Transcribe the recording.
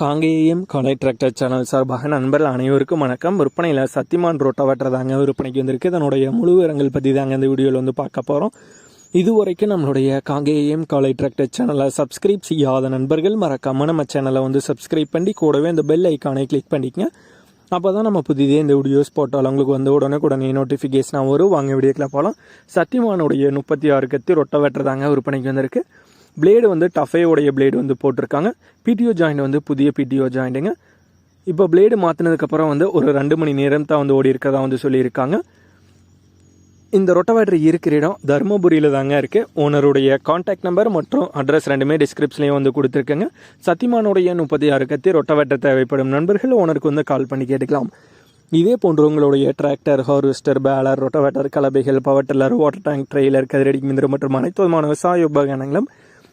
காங்கேயம் காலை tractor channel சார்பாக நண்பர்கள் அனைவருக்கும் வணக்கம். விற்பனையில் சத்திமான் ரோட்டோவேட்டர் தாங்க விற்பனைக்கு வந்திருக்கு. இதனுடைய முழு விவரங்கள் பற்றி தாங்க இந்த வீடியோவில் வந்து பார்க்க போகிறோம் இதுவரைக்கும் நம்மளுடைய காங்கேயம் காலை டிராக்டர் சேனலை சப்ஸ்கிரைப் செய்யாத நண்பர்கள் மறக்காமல் நம்ம சேனலை வந்து சப்ஸ்கிரைப் பண்ணி கூடவே இந்த பெல் ஐக்கானை கிளிக் பண்ணிக்கங்க. அப்போ தான் நம்ம புதிதே இந்த வீடியோஸ் போட்டாலும் உங்களுக்கு வந்து உடனே உடனே நோட்டிஃபிகேஷனாக வரும். வாங்க வீடியோக்கில் போகலாம் சத்தியமானுடைய முப்பத்தி ஆறு கத்தி ரொட்டை வெட்டுறதாங்க விற்பனைக்கு வந்திருக்கு. பிளேடு வந்து டஃபேயோடைய பிளேடு வந்து போட்டிருக்காங்க. பிடிஓ ஜாயிண்ட் வந்து புதிய பிடிஓ ஜாயிண்ட்டுங்க இப்போ பிளேடு மாற்றினதுக்கப்புறம் வந்து ஒரு ரெண்டு மணி நேரம் தான் வந்து ஓடி இருக்கிறதா வந்து சொல்லியிருக்காங்க. இந்த ரொட்டவேட்டர் இருக்கிற இடம் தருமபுரியில் தாங்க இருக்குது ஓனருடைய காண்டாக்ட் நம்பர் மற்றும் அட்ரஸ் ரெண்டுமே டிஸ்கிரிப்ஷன்லேயும் வந்து கொடுத்துருக்கேங்க. சத்தியமானுடைய முப்பத்தி ஆறு கத்தி ரொட்டவேட்டர் தேவைப்படும் நண்பர்கள் ஓனருக்கு வந்து கால் பண்ணி கேட்டுக்கலாம். இதே போன்று உங்களுடைய tractor harvester baler rotavator கலபைகள் power tiller water tank trailer கதிரடி மிந்திரம் மற்றும் அனைத்து விதமான விவசாய உபகரணங்களும்